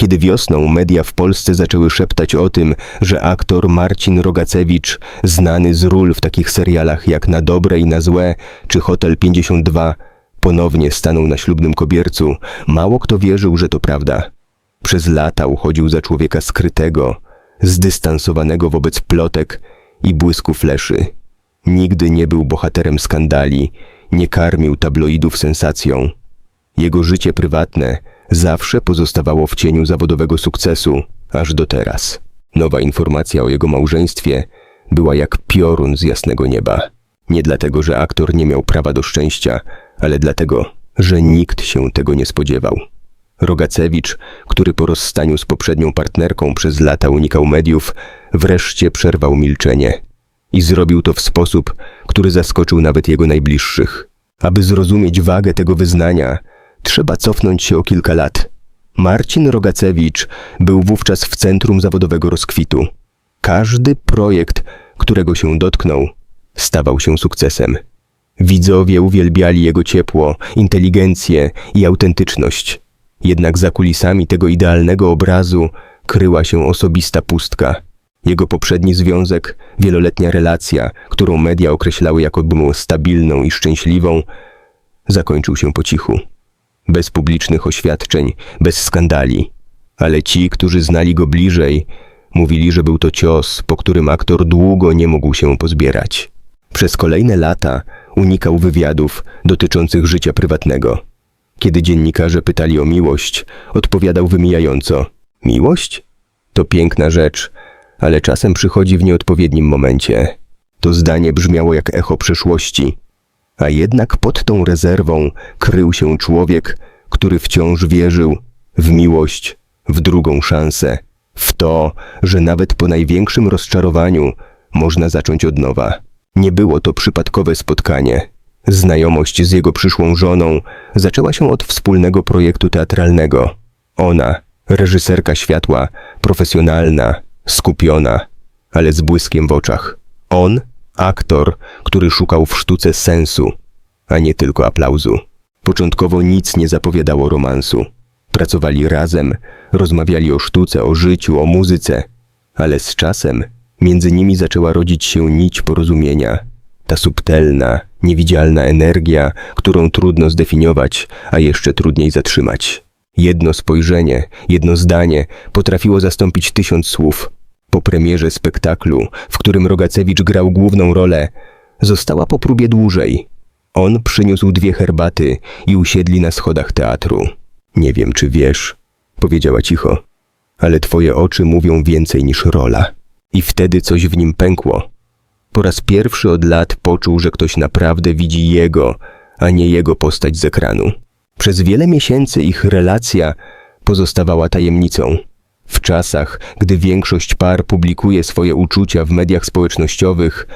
Kiedy wiosną media w Polsce zaczęły szeptać o tym, że aktor Marcin Rogacewicz, znany z ról w takich serialach jak Na dobre i na złe czy Hotel 52, ponownie stanął na ślubnym kobiercu, mało kto wierzył, że to prawda. Przez lata uchodził za człowieka skrytego, zdystansowanego wobec plotek i błysku fleszy. Nigdy nie był bohaterem skandali, nie karmił tabloidów sensacją. Jego życie prywatne zawsze pozostawało w cieniu zawodowego sukcesu, aż do teraz. Nowa informacja o jego małżeństwie była jak piorun z jasnego nieba. Nie dlatego, że aktor nie miał prawa do szczęścia, ale dlatego, że nikt się tego nie spodziewał. Rogacewicz, który po rozstaniu z poprzednią partnerką przez lata unikał mediów, wreszcie przerwał milczenie. I zrobił to w sposób, który zaskoczył nawet jego najbliższych. Aby zrozumieć wagę tego wyznania, trzeba cofnąć się o kilka lat. Marcin Rogacewicz był wówczas w centrum zawodowego rozkwitu. Każdy projekt, którego się dotknął, stawał się sukcesem. Widzowie uwielbiali jego ciepło, inteligencję i autentyczność. Jednak za kulisami tego idealnego obrazu kryła się osobista pustka. Jego poprzedni związek, wieloletnia relacja, którą media określały jako było stabilną i szczęśliwą, zakończył się po cichu. Bez publicznych oświadczeń, bez skandali. Ale ci, którzy znali go bliżej, mówili, że był to cios, po którym aktor długo nie mógł się pozbierać. Przez kolejne lata unikał wywiadów dotyczących życia prywatnego. Kiedy dziennikarze pytali o miłość, odpowiadał wymijająco: Miłość? To piękna rzecz, ale czasem przychodzi w nieodpowiednim momencie. To zdanie brzmiało jak echo przeszłości, a jednak pod tą rezerwą krył się człowiek, który wciąż wierzył w miłość, w drugą szansę, w to, że nawet po największym rozczarowaniu można zacząć od nowa. Nie było to przypadkowe spotkanie. Znajomość z jego przyszłą żoną zaczęła się od wspólnego projektu teatralnego. Ona, reżyserka światła, profesjonalna, skupiona, ale z błyskiem w oczach. On, aktor, który szukał w sztuce sensu, a nie tylko aplauzu. Początkowo nic nie zapowiadało romansu. Pracowali razem, rozmawiali o sztuce, o życiu, o muzyce, ale z czasem między nimi zaczęła rodzić się nić porozumienia. Ta subtelna, niewidzialna energia, którą trudno zdefiniować, a jeszcze trudniej zatrzymać. Jedno spojrzenie, jedno zdanie potrafiło zastąpić tysiąc słów. Po premierze spektaklu, w którym Rogacewicz grał główną rolę, została po próbie dłużej. On przyniósł dwie herbaty i usiedli na schodach teatru. Nie wiem, czy wiesz, powiedziała cicho, ale twoje oczy mówią więcej niż rola. I wtedy coś w nim pękło. Po raz pierwszy od lat poczuł, że ktoś naprawdę widzi jego, a nie jego postać z ekranu. Przez wiele miesięcy ich relacja pozostawała tajemnicą. W czasach, gdy większość par publikuje swoje uczucia w mediach społecznościowych,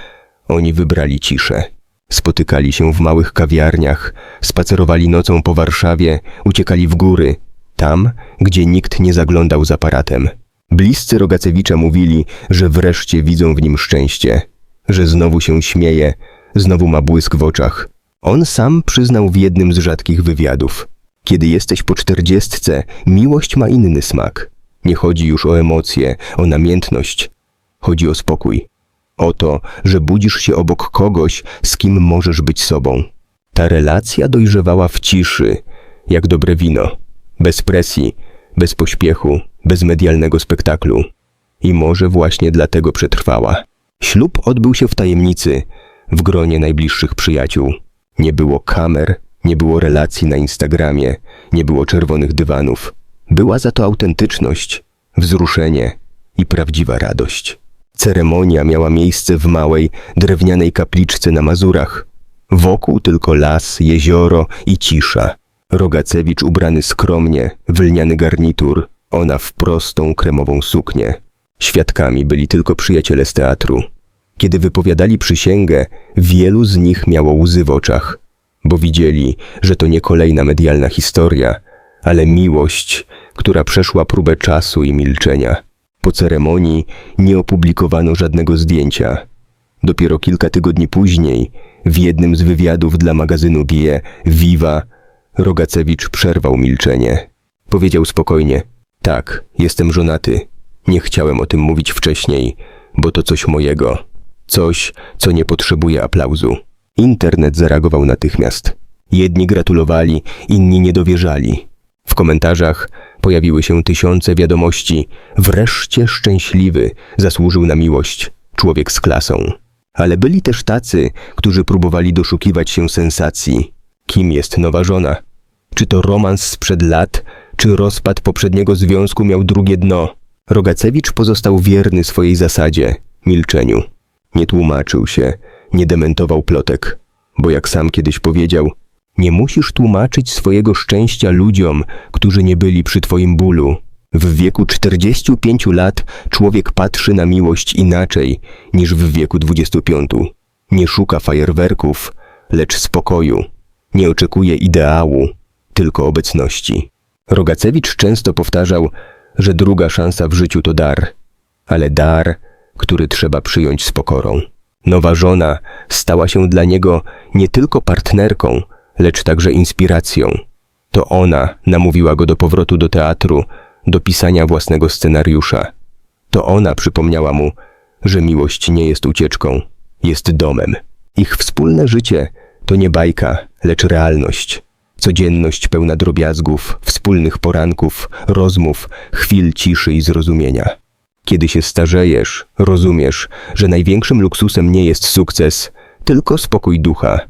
oni wybrali ciszę. Spotykali się w małych kawiarniach, spacerowali nocą po Warszawie, uciekali w góry, tam, gdzie nikt nie zaglądał z aparatem. Bliscy Rogacewicza mówili, że wreszcie widzą w nim szczęście, że znowu się śmieje, znowu ma błysk w oczach. On sam przyznał w jednym z rzadkich wywiadów. Kiedy jesteś po czterdziestce, miłość ma inny smak. Nie chodzi już o emocje, o namiętność. Chodzi o spokój. O to, że budzisz się obok kogoś, z kim możesz być sobą. Ta relacja dojrzewała w ciszy, jak dobre wino. Bez presji, bez pośpiechu, bez medialnego spektaklu. I może właśnie dlatego przetrwała. Ślub odbył się w tajemnicy, w gronie najbliższych przyjaciół. Nie było kamer, nie było relacji na Instagramie, nie było czerwonych dywanów. Była za to autentyczność, wzruszenie i prawdziwa radość. Ceremonia miała miejsce w małej, drewnianej kapliczce na Mazurach. Wokół tylko las, jezioro i cisza. Rogacewicz ubrany skromnie, w lniany garnitur, ona w prostą, kremową suknię. Świadkami byli tylko przyjaciele z teatru. Kiedy wypowiadali przysięgę, wielu z nich miało łzy w oczach, bo widzieli, że to nie kolejna medialna historia, ale miłość, która przeszła próbę czasu i milczenia. Po ceremonii nie opublikowano żadnego zdjęcia. Dopiero kilka tygodni później, w jednym z wywiadów dla magazynu GIE Viva, Rogacewicz przerwał milczenie. Powiedział spokojnie: Tak, jestem żonaty. Nie chciałem o tym mówić wcześniej, bo to coś mojego. Coś, co nie potrzebuje aplauzu. Internet zareagował natychmiast. Jedni gratulowali, inni nie dowierzali. W komentarzach pojawiły się tysiące wiadomości. Wreszcie szczęśliwy, zasłużył na miłość. Człowiek z klasą. Ale byli też tacy, którzy próbowali doszukiwać się sensacji. Kim jest nowa żona? Czy to romans sprzed lat, czy rozpad poprzedniego związku miał drugie dno? Rogacewicz pozostał wierny swojej zasadzie milczeniu. Nie tłumaczył się, nie dementował plotek, bo jak sam kiedyś powiedział, nie musisz tłumaczyć swojego szczęścia ludziom, którzy nie byli przy twoim bólu. W wieku 45 lat człowiek patrzy na miłość inaczej niż w wieku 25. Nie szuka fajerwerków, lecz spokoju. Nie oczekuje ideału, tylko obecności. Rogacewicz często powtarzał, że druga szansa w życiu to dar, ale dar, który trzeba przyjąć z pokorą. Nowa żona stała się dla niego nie tylko partnerką, lecz także inspiracją. To ona namówiła go do powrotu do teatru, do pisania własnego scenariusza. To ona przypomniała mu, że miłość nie jest ucieczką, jest domem. Ich wspólne życie to nie bajka, lecz realność. Codzienność pełna drobiazgów, wspólnych poranków, rozmów, chwil ciszy i zrozumienia. Kiedy się starzejesz, rozumiesz, że największym luksusem nie jest sukces, tylko spokój ducha,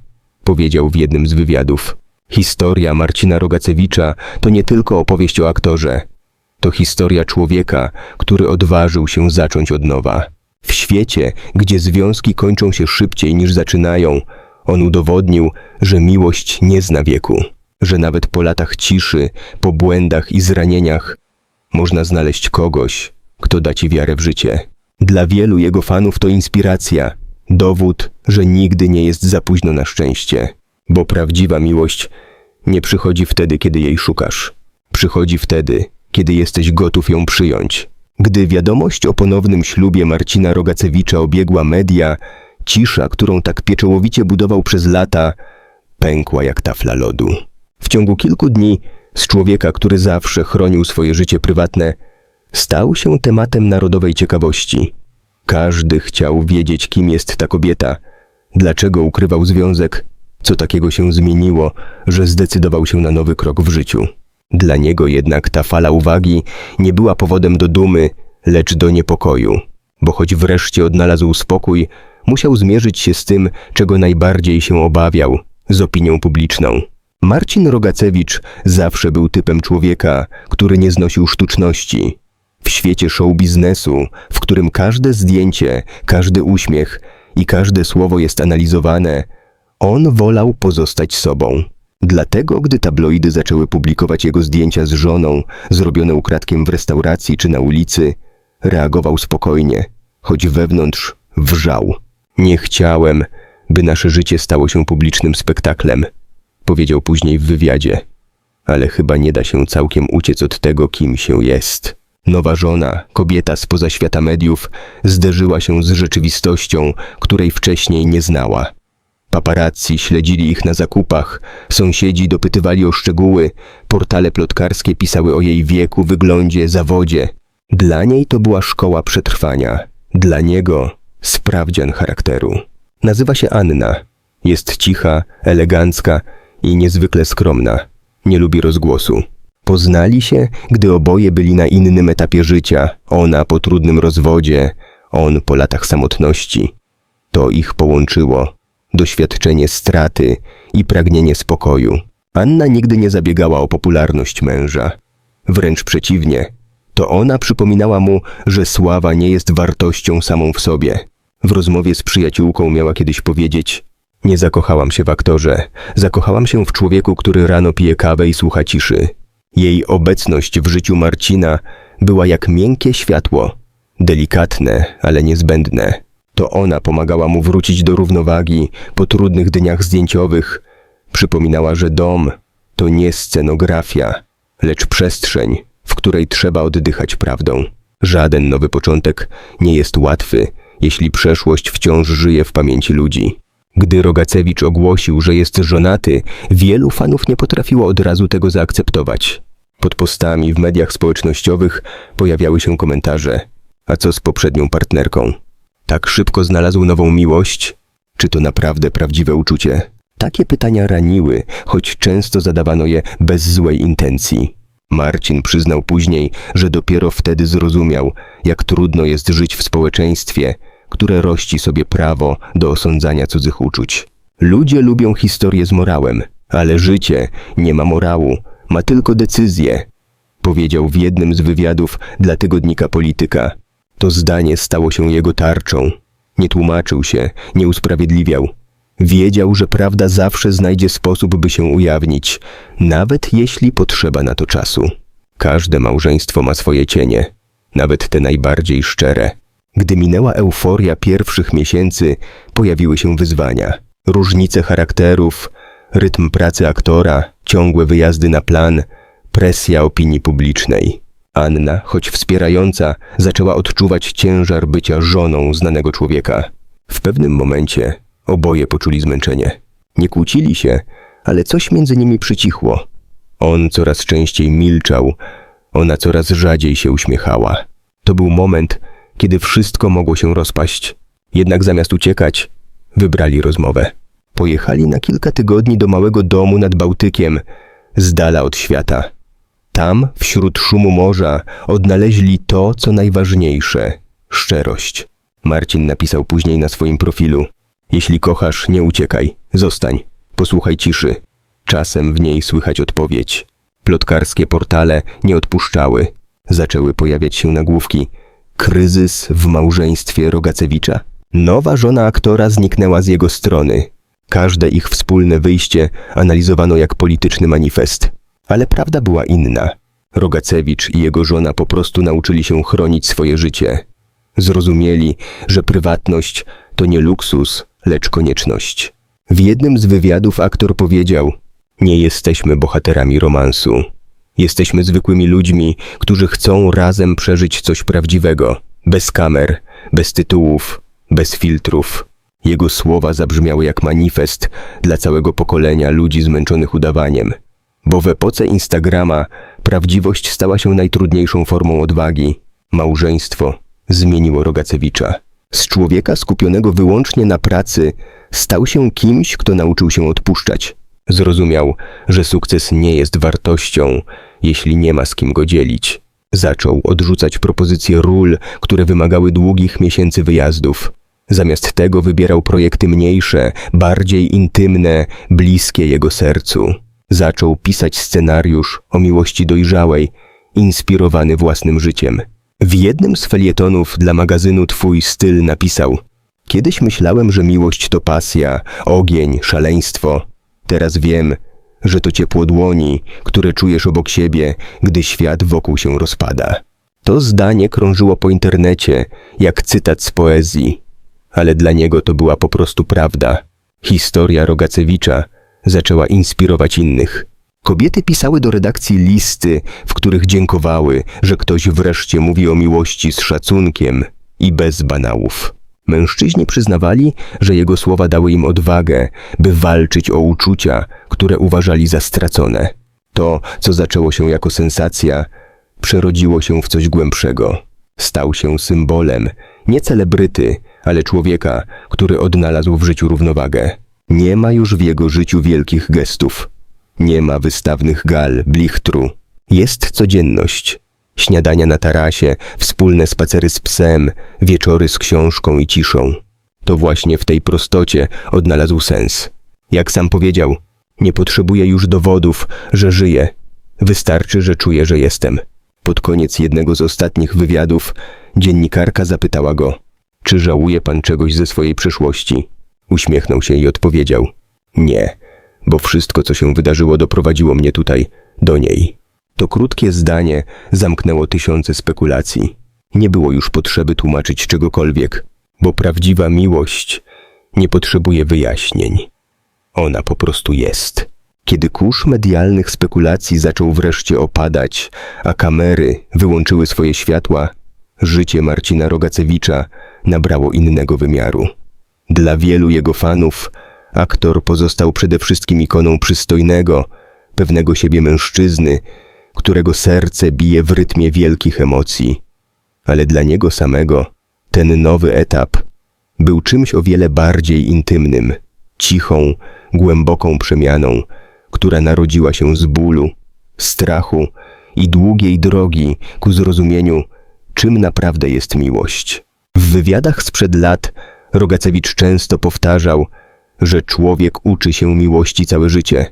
powiedział w jednym z wywiadów. Historia Marcina Rogacewicza to nie tylko opowieść o aktorze. To historia człowieka, który odważył się zacząć od nowa. W świecie, gdzie związki kończą się szybciej niż zaczynają, on udowodnił, że miłość nie zna wieku, że nawet po latach ciszy, po błędach i zranieniach można znaleźć kogoś, kto da ci wiarę w życie. Dla wielu jego fanów to inspiracja, dowód, że nigdy nie jest za późno na szczęście, bo prawdziwa miłość nie przychodzi wtedy, kiedy jej szukasz. Przychodzi wtedy, kiedy jesteś gotów ją przyjąć. Gdy wiadomość o ponownym ślubie Marcina Rogacewicza obiegła media, cisza, którą tak pieczołowicie budował przez lata, pękła jak tafla lodu. W ciągu kilku dni z człowieka, który zawsze chronił swoje życie prywatne, stał się tematem narodowej ciekawości. Każdy chciał wiedzieć, kim jest ta kobieta, dlaczego ukrywał związek, co takiego się zmieniło, że zdecydował się na nowy krok w życiu. Dla niego jednak ta fala uwagi nie była powodem do dumy, lecz do niepokoju, bo choć wreszcie odnalazł spokój, musiał zmierzyć się z tym, czego najbardziej się obawiał z opinią publiczną. Marcin Rogacewicz zawsze był typem człowieka, który nie znosił sztuczności. W świecie show biznesu, w którym każde zdjęcie, każdy uśmiech i każde słowo jest analizowane, on wolał pozostać sobą. Dlatego, gdy tabloidy zaczęły publikować jego zdjęcia z żoną, zrobione ukradkiem w restauracji czy na ulicy, reagował spokojnie, choć wewnątrz wrzał. Nie chciałem, by nasze życie stało się publicznym spektaklem, powiedział później w wywiadzie. Ale chyba nie da się całkiem uciec od tego, kim się jest. Nowa żona, kobieta spoza świata mediów, zderzyła się z rzeczywistością, której wcześniej nie znała. Paparazzi śledzili ich na zakupach, sąsiedzi dopytywali o szczegóły, portale plotkarskie pisały o jej wieku, wyglądzie, zawodzie. Dla niej to była szkoła przetrwania, dla niego sprawdzian charakteru. Nazywa się Anna. Jest cicha, elegancka i niezwykle skromna. Nie lubi rozgłosu. Poznali się, gdy oboje byli na innym etapie życia. Ona po trudnym rozwodzie, on po latach samotności. To ich połączyło doświadczenie straty i pragnienie spokoju. Anna nigdy nie zabiegała o popularność męża. Wręcz przeciwnie, to ona przypominała mu, że sława nie jest wartością samą w sobie. W rozmowie z przyjaciółką miała kiedyś powiedzieć: Nie zakochałam się w aktorze, zakochałam się w człowieku, który rano pije kawę i słucha ciszy. Jej obecność w życiu Marcina była jak miękkie światło, delikatne, ale niezbędne. To ona pomagała mu wrócić do równowagi po trudnych dniach zdjęciowych. Przypominała, że dom to nie scenografia, lecz przestrzeń, w której trzeba oddychać prawdą. Żaden nowy początek nie jest łatwy, jeśli przeszłość wciąż żyje w pamięci ludzi. Gdy Rogacewicz ogłosił, że jest żonaty, wielu fanów nie potrafiło od razu tego zaakceptować. Pod postami w mediach społecznościowych pojawiały się komentarze. A co z poprzednią partnerką? Tak szybko znalazł nową miłość? Czy to naprawdę prawdziwe uczucie? Takie pytania raniły, choć często zadawano je bez złej intencji. Marcin przyznał później, że dopiero wtedy zrozumiał, jak trudno jest żyć w społeczeństwie, które rości sobie prawo do osądzania cudzych uczuć. Ludzie lubią historię z morałem, ale życie nie ma morału, ma tylko decyzję, powiedział w jednym z wywiadów dla tygodnika Polityka. To zdanie stało się jego tarczą. Nie tłumaczył się, nie usprawiedliwiał. Wiedział, że prawda zawsze znajdzie sposób, by się ujawnić, nawet jeśli potrzeba na to czasu. Każde małżeństwo ma swoje cienie, nawet te najbardziej szczere. Gdy minęła euforia pierwszych miesięcy, pojawiły się wyzwania. Różnice charakterów, rytm pracy aktora, ciągłe wyjazdy na plan, presja opinii publicznej. Anna, choć wspierająca, zaczęła odczuwać ciężar bycia żoną znanego człowieka. W pewnym momencie oboje poczuli zmęczenie. Nie kłócili się, ale coś między nimi przycichło. On coraz częściej milczał, ona coraz rzadziej się uśmiechała. To był moment, kiedy wszystko mogło się rozpaść. Jednak zamiast uciekać, wybrali rozmowę. Pojechali na kilka tygodni do małego domu nad Bałtykiem, z dala od świata. Tam, wśród szumu morza, odnaleźli to, co najważniejsze szczerość. Marcin napisał później na swoim profilu: Jeśli kochasz, nie uciekaj, zostań, posłuchaj ciszy. Czasem w niej słychać odpowiedź. Plotkarskie portale nie odpuszczały. Zaczęły pojawiać się nagłówki. Kryzys w małżeństwie Rogacewicza? Nowa żona aktora zniknęła z jego strony. Każde ich wspólne wyjście analizowano jak polityczny manifest. Ale prawda była inna. Rogacewicz i jego żona po prostu nauczyli się chronić swoje życie. Zrozumieli, że prywatność to nie luksus, lecz konieczność. W jednym z wywiadów aktor powiedział: Nie jesteśmy bohaterami romansu. Jesteśmy zwykłymi ludźmi, którzy chcą razem przeżyć coś prawdziwego, bez kamer, bez tytułów, bez filtrów. Jego słowa zabrzmiały jak manifest dla całego pokolenia ludzi zmęczonych udawaniem. Bo w epoce Instagrama prawdziwość stała się najtrudniejszą formą odwagi. Małżeństwo zmieniło Rogacewicza. Z człowieka skupionego wyłącznie na pracy stał się kimś, kto nauczył się odpuszczać. Zrozumiał, że sukces nie jest wartością, jeśli nie ma z kim go dzielić. Zaczął odrzucać propozycje ról, które wymagały długich miesięcy wyjazdów. Zamiast tego wybierał projekty mniejsze, bardziej intymne, bliskie jego sercu. Zaczął pisać scenariusz o miłości dojrzałej, inspirowany własnym życiem. W jednym z felietonów dla magazynu Twój styl napisał: Kiedyś myślałem, że miłość to pasja, ogień, szaleństwo. Teraz wiem, że to ciepło dłoni, które czujesz obok siebie, gdy świat wokół się rozpada. To zdanie krążyło po internecie, jak cytat z poezji, ale dla niego to była po prostu prawda. Historia Rogacewicza zaczęła inspirować innych. Kobiety pisały do redakcji listy, w których dziękowały, że ktoś wreszcie mówi o miłości z szacunkiem i bez banałów. Mężczyźni przyznawali, że jego słowa dały im odwagę, by walczyć o uczucia, które uważali za stracone. To, co zaczęło się jako sensacja, przerodziło się w coś głębszego. Stał się symbolem nie celebryty, ale człowieka, który odnalazł w życiu równowagę. Nie ma już w jego życiu wielkich gestów. Nie ma wystawnych gal, blichtru. Jest codzienność. Śniadania na tarasie, wspólne spacery z psem, wieczory z książką i ciszą. To właśnie w tej prostocie odnalazł sens. Jak sam powiedział, nie potrzebuję już dowodów, że żyję. Wystarczy, że czuję, że jestem. Pod koniec jednego z ostatnich wywiadów dziennikarka zapytała go, czy żałuje pan czegoś ze swojej przeszłości? Uśmiechnął się i odpowiedział, nie, bo wszystko, co się wydarzyło, doprowadziło mnie tutaj, do niej. To krótkie zdanie zamknęło tysiące spekulacji. Nie było już potrzeby tłumaczyć czegokolwiek, bo prawdziwa miłość nie potrzebuje wyjaśnień. Ona po prostu jest. Kiedy kurz medialnych spekulacji zaczął wreszcie opadać, a kamery wyłączyły swoje światła, życie Marcina Rogacewicza nabrało innego wymiaru. Dla wielu jego fanów aktor pozostał przede wszystkim ikoną przystojnego, pewnego siebie mężczyzny, którego serce bije w rytmie wielkich emocji. Ale dla niego samego ten nowy etap był czymś o wiele bardziej intymnym, cichą, głęboką przemianą, która narodziła się z bólu, strachu i długiej drogi ku zrozumieniu, czym naprawdę jest miłość. W wywiadach sprzed lat Rogacewicz często powtarzał, że człowiek uczy się miłości całe życie.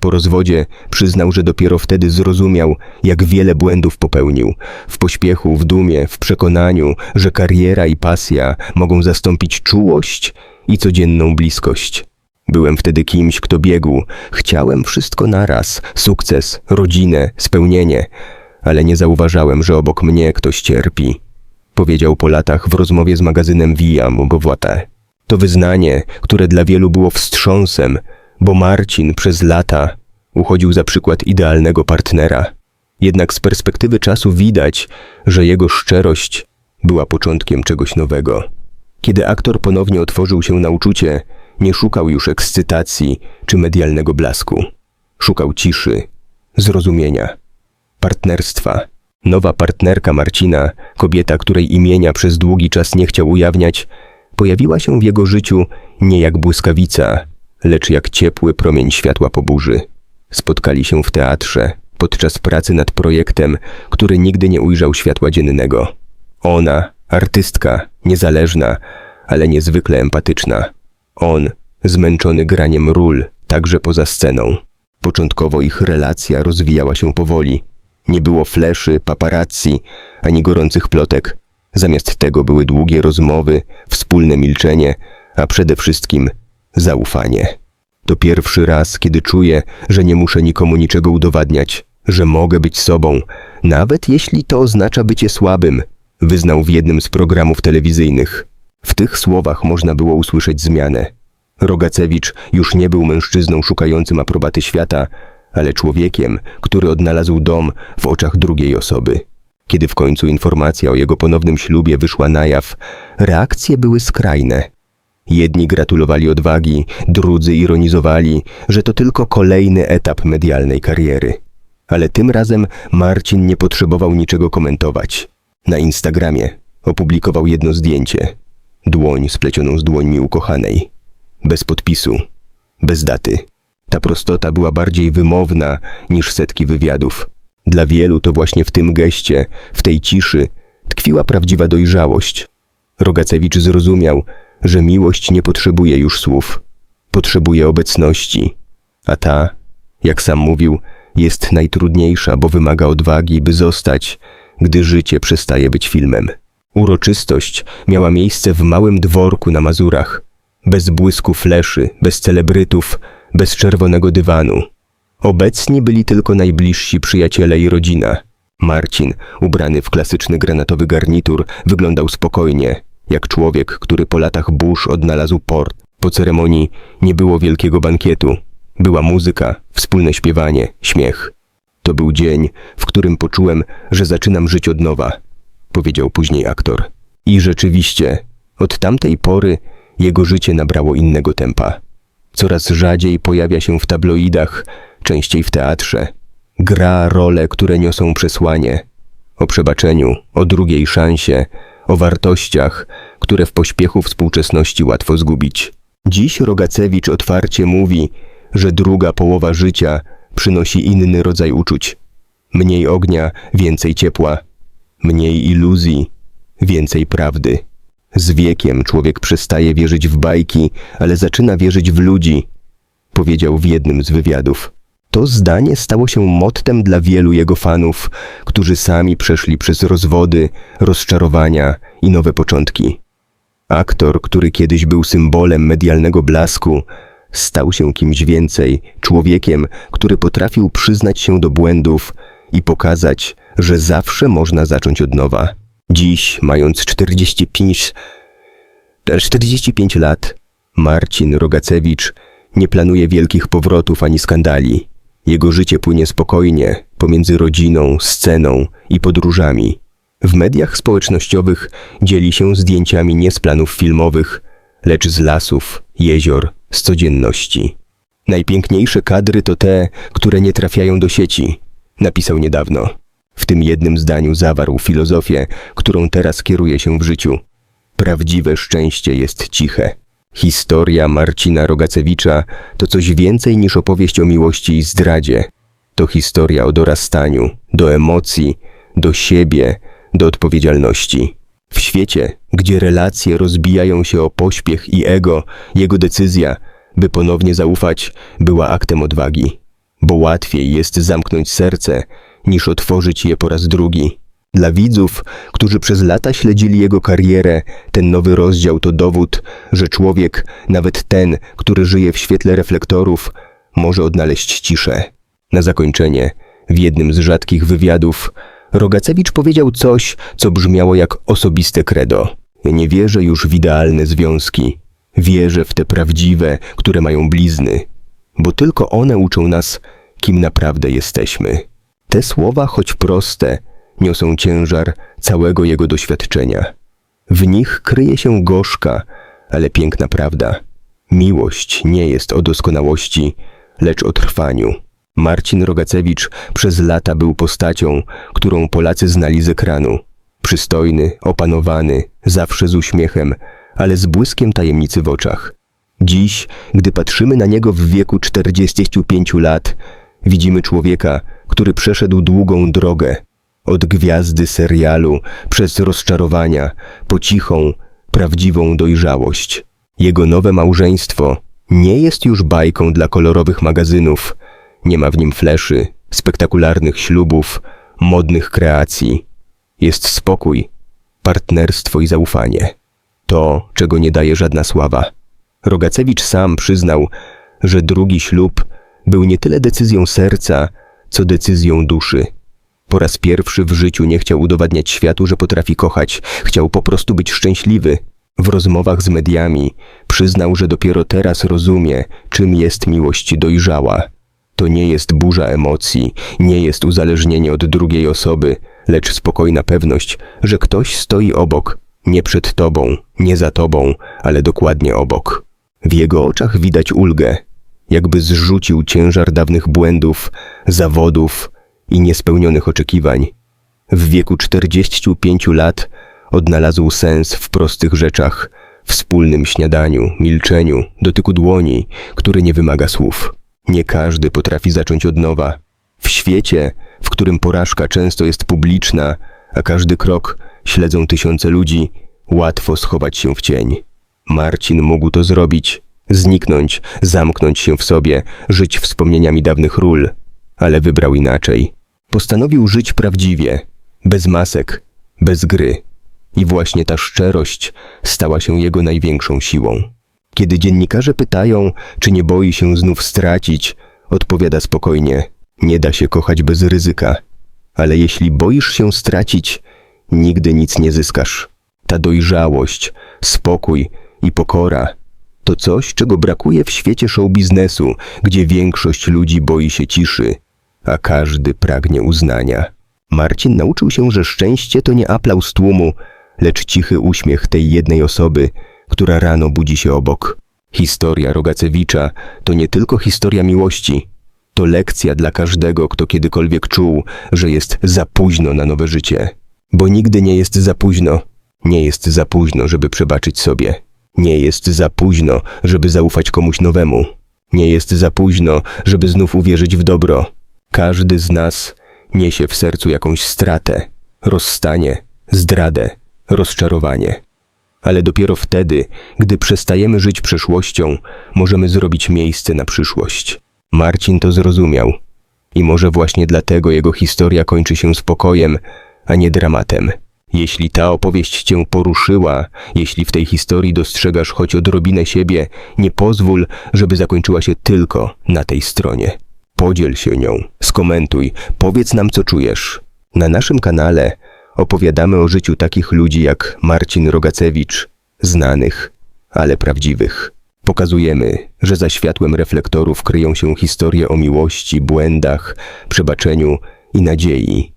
Po rozwodzie przyznał, że dopiero wtedy zrozumiał, jak wiele błędów popełnił. W pośpiechu, w dumie, w przekonaniu, że kariera i pasja mogą zastąpić czułość i codzienną bliskość. Byłem wtedy kimś, kto biegł. Chciałem wszystko naraz: sukces, rodzinę, spełnienie, ale nie zauważałem, że obok mnie ktoś cierpi. Powiedział po latach w rozmowie z magazynem Via Mugowate. To wyznanie, które dla wielu było wstrząsem, bo Marcin przez lata uchodził za przykład idealnego partnera. Jednak z perspektywy czasu widać, że jego szczerość była początkiem czegoś nowego. Kiedy aktor ponownie otworzył się na uczucie, nie szukał już ekscytacji czy medialnego blasku. Szukał ciszy, zrozumienia, partnerstwa. Nowa partnerka Marcina, kobieta, której imienia przez długi czas nie chciał ujawniać, pojawiła się w jego życiu nie jak błyskawica, lecz jak ciepły promień światła po burzy. Spotkali się w teatrze podczas pracy nad projektem, który nigdy nie ujrzał światła dziennego. Ona, artystka, niezależna, ale niezwykle empatyczna. On, zmęczony graniem ról, także poza sceną. Początkowo ich relacja rozwijała się powoli. Nie było fleszy, paparazzi, ani gorących plotek. Zamiast tego były długie rozmowy, wspólne milczenie, a przede wszystkim zaufanie. To pierwszy raz, kiedy czuję, że nie muszę nikomu niczego udowadniać, że mogę być sobą, nawet jeśli to oznacza bycie słabym, wyznał w jednym z programów telewizyjnych. W tych słowach można było usłyszeć zmianę. Rogacewicz już nie był mężczyzną szukającym aprobaty świata, ale człowiekiem, który odnalazł dom w oczach drugiej osoby. Kiedy w końcu informacja o jego ponownym ślubie wyszła na jaw, reakcje były skrajne. Jedni gratulowali odwagi, drudzy ironizowali, że to tylko kolejny etap medialnej kariery. Ale tym razem Marcin nie potrzebował niczego komentować. Na Instagramie opublikował jedno zdjęcie. Dłoń splecioną z dłońmi ukochanej. Bez podpisu, bez daty. Ta prostota była bardziej wymowna niż setki wywiadów. Dla wielu to właśnie w tym geście, w tej ciszy, tkwiła prawdziwa dojrzałość. Rogacewicz zrozumiał, że miłość nie potrzebuje już słów, potrzebuje obecności, a ta, jak sam mówił, jest najtrudniejsza, bo wymaga odwagi, by zostać, gdy życie przestaje być filmem. Uroczystość miała miejsce w małym dworku na Mazurach, bez błysku fleszy, bez celebrytów, bez czerwonego dywanu. Obecni byli tylko najbliżsi przyjaciele i rodzina. Marcin, ubrany w klasyczny granatowy garnitur, wyglądał spokojnie, jak człowiek, który po latach burz odnalazł port. Po ceremonii nie było wielkiego bankietu. Była muzyka, wspólne śpiewanie, śmiech. To był dzień, w którym poczułem, że zaczynam żyć od nowa, powiedział później aktor. I rzeczywiście, od tamtej pory jego życie nabrało innego tempa. Coraz rzadziej pojawia się w tabloidach, częściej w teatrze. Gra role, które niosą przesłanie. O przebaczeniu, o drugiej szansie, o wartościach, które w pośpiechu współczesności łatwo zgubić. Dziś Rogacewicz otwarcie mówi, że druga połowa życia przynosi inny rodzaj uczuć. Mniej ognia, więcej ciepła. Mniej iluzji, więcej prawdy. Z wiekiem człowiek przestaje wierzyć w bajki, ale zaczyna wierzyć w ludzi, powiedział w jednym z wywiadów. To zdanie stało się mottem dla wielu jego fanów, którzy sami przeszli przez rozwody, rozczarowania i nowe początki. Aktor, który kiedyś był symbolem medialnego blasku, stał się kimś więcej, człowiekiem, który potrafił przyznać się do błędów i pokazać, że zawsze można zacząć od nowa. Dziś, mając 45, 45 lat, Marcin Rogacewicz nie planuje wielkich powrotów ani skandali. Jego życie płynie spokojnie pomiędzy rodziną, sceną i podróżami. W mediach społecznościowych dzieli się zdjęciami nie z planów filmowych, lecz z lasów, jezior, z codzienności. Najpiękniejsze kadry to te, które nie trafiają do sieci. napisał niedawno. W tym jednym zdaniu zawarł filozofię, którą teraz kieruje się w życiu. Prawdziwe szczęście jest ciche. Historia Marcina Rogacewicza to coś więcej niż opowieść o miłości i zdradzie. To historia o dorastaniu, do emocji, do siebie, do odpowiedzialności. W świecie, gdzie relacje rozbijają się o pośpiech i ego, jego decyzja, by ponownie zaufać, była aktem odwagi. Bo łatwiej jest zamknąć serce, niż otworzyć je po raz drugi. Dla widzów, którzy przez lata śledzili jego karierę, ten nowy rozdział to dowód, że człowiek, nawet ten, który żyje w świetle reflektorów, może odnaleźć ciszę. Na zakończenie, w jednym z rzadkich wywiadów, Rogacewicz powiedział coś, co brzmiało jak osobiste credo. Nie wierzę już w idealne związki. Wierzę w te prawdziwe, które mają blizny, bo tylko one uczą nas, kim naprawdę jesteśmy. Te słowa, choć proste, niosą ciężar całego jego doświadczenia. W nich kryje się gorzka, ale piękna prawda. Miłość nie jest o doskonałości, lecz o trwaniu. Marcin Rogacewicz przez lata był postacią, którą Polacy znali z ekranu. Przystojny, opanowany, zawsze z uśmiechem, ale z błyskiem tajemnicy w oczach. Dziś, gdy patrzymy na niego w wieku 45 lat, widzimy człowieka, który przeszedł długą drogę. Od gwiazdy serialu, przez rozczarowania, po cichą, prawdziwą dojrzałość. Jego nowe małżeństwo nie jest już bajką dla kolorowych magazynów. Nie ma w nim fleszy, spektakularnych ślubów, modnych kreacji. Jest spokój, partnerstwo i zaufanie. To, czego nie daje żadna sława. Rogacewicz sam przyznał, że drugi ślub był nie tyle decyzją serca, co decyzją duszy. Po raz pierwszy w życiu nie chciał udowadniać światu, że potrafi kochać, chciał po prostu być szczęśliwy. W rozmowach z mediami przyznał, że dopiero teraz rozumie, czym jest miłość dojrzała. To nie jest burza emocji, nie jest uzależnienie od drugiej osoby, lecz spokojna pewność, że ktoś stoi obok, nie przed tobą, nie za tobą, ale dokładnie obok. W jego oczach widać ulgę, jakby zrzucił ciężar dawnych błędów, zawodów i niespełnionych oczekiwań. W wieku 45 lat odnalazł sens w prostych rzeczach, wspólnym śniadaniu, milczeniu, dotyku dłoni, który nie wymaga słów. Nie każdy potrafi zacząć od nowa. W świecie, w którym porażka często jest publiczna, a każdy krok śledzą tysiące ludzi, łatwo schować się w cień. Marcin mógł to zrobić, zniknąć, zamknąć się w sobie, żyć wspomnieniami dawnych ról, ale wybrał inaczej. Postanowił żyć prawdziwie, bez masek, bez gry. I właśnie ta szczerość stała się jego największą siłą. Kiedy dziennikarze pytają, czy nie boi się znów stracić, odpowiada spokojnie: Nie da się kochać bez ryzyka. Ale jeśli boisz się stracić, nigdy nic nie zyskasz. Ta dojrzałość, spokój i pokora to coś, czego brakuje w świecie show biznesu, gdzie większość ludzi boi się ciszy, a każdy pragnie uznania. Marcin nauczył się, że szczęście to nie aplauz tłumu, lecz cichy uśmiech tej jednej osoby, która rano budzi się obok. Historia Rogacewicza to nie tylko historia miłości, to lekcja dla każdego, kto kiedykolwiek czuł, że jest za późno na nowe życie. Bo nigdy nie jest za późno. Nie jest za późno, żeby przebaczyć sobie. Nie jest za późno, żeby zaufać komuś nowemu. Nie jest za późno, żeby znów uwierzyć w dobro. Każdy z nas niesie w sercu jakąś stratę, rozstanie, zdradę, rozczarowanie. Ale dopiero wtedy, gdy przestajemy żyć przeszłością, możemy zrobić miejsce na przyszłość. Marcin to zrozumiał. I może właśnie dlatego jego historia kończy się spokojem, a nie dramatem. Jeśli ta opowieść cię poruszyła, jeśli w tej historii dostrzegasz choć odrobinę siebie, nie pozwól, żeby zakończyła się tylko na tej stronie. Podziel się nią, skomentuj, powiedz nam co czujesz. Na naszym kanale opowiadamy o życiu takich ludzi jak Marcin Rogacewicz, znanych, ale prawdziwych. Pokazujemy, że za światłem reflektorów kryją się historie o miłości, błędach, przebaczeniu i nadziei.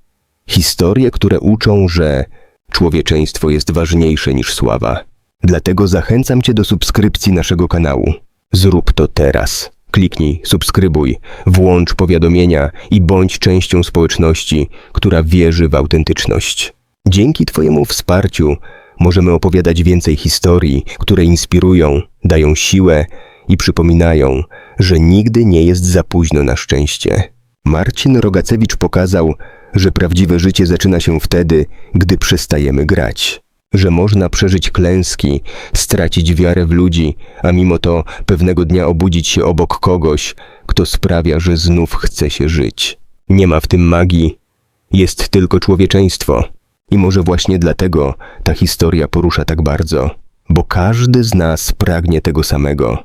Historie, które uczą, że człowieczeństwo jest ważniejsze niż sława. Dlatego zachęcam Cię do subskrypcji naszego kanału. Zrób to teraz. kliknij, subskrybuj, włącz powiadomienia i bądź częścią społeczności, która wierzy w autentyczność. Dzięki Twojemu wsparciu możemy opowiadać więcej historii, które inspirują, dają siłę i przypominają, że nigdy nie jest za późno na szczęście. Marcin Rogacewicz pokazał, że prawdziwe życie zaczyna się wtedy, gdy przestajemy grać. Że można przeżyć klęski, stracić wiarę w ludzi, a mimo to pewnego dnia obudzić się obok kogoś, kto sprawia, że znów chce się żyć. Nie ma w tym magii, jest tylko człowieczeństwo. I może właśnie dlatego ta historia porusza tak bardzo, bo każdy z nas pragnie tego samego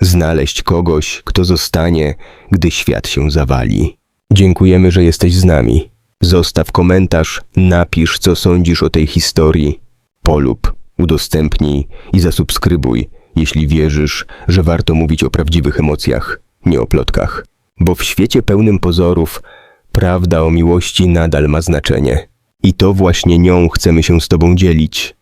znaleźć kogoś, kto zostanie, gdy świat się zawali. Dziękujemy, że jesteś z nami. Zostaw komentarz, napisz, co sądzisz o tej historii. Polub, udostępnij i zasubskrybuj, jeśli wierzysz, że warto mówić o prawdziwych emocjach, nie o plotkach. Bo w świecie pełnym pozorów, prawda o miłości nadal ma znaczenie. I to właśnie nią chcemy się z Tobą dzielić.